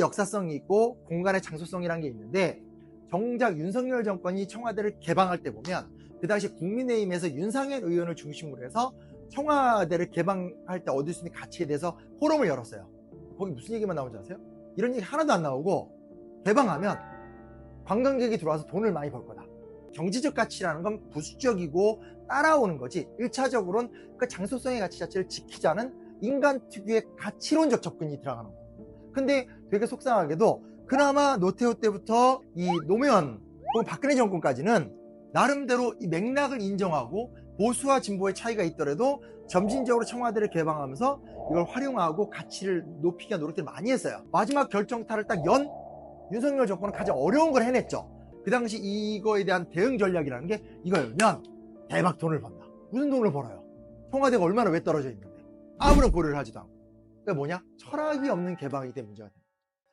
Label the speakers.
Speaker 1: 역사성이 있고 공간의 장소성이라는 게 있는데 정작 윤석열 정권이 청와대를 개방할 때 보면 그 당시 국민의힘에서 윤상현 의원을 중심으로 해서 청와대를 개방할 때 얻을 수 있는 가치에 대해서 포럼을 열었어요. 거기 무슨 얘기만 나오는지 아세요? 이런 얘기 하나도 안 나오고 개방하면 관광객이 들어와서 돈을 많이 벌 거다. 경제적 가치라는 건 부수적이고 따라오는 거지 1차적으로는 그 장소성의 가치 자체를 지키자는 인간 특유의 가치론적 접근이 들어가는 거예요. 근데 되게 속상하게도 그나마 노태우 때부터 이 노무현 혹은 박근혜 정권까지는 나름대로 이 맥락을 인정하고 보수와 진보의 차이가 있더라도 점진적으로 청와대를 개방하면서 이걸 활용하고 가치를 높이기 위한 노력들을 많이 했어요. 마지막 결정타를 딱 연 윤석열 정권은 가장 어려운 걸 해냈죠. 그 당시 이거에 대한 대응 전략이라는 게 이거였면 대박 돈을 번다. 무슨 돈을 벌어요? 청와대가 얼마나 왜 떨어져 있는데 아무런 고려를 하지도 않고. 그게 뭐냐? 철학이 없는 개방이기 때문에 문제가 돼.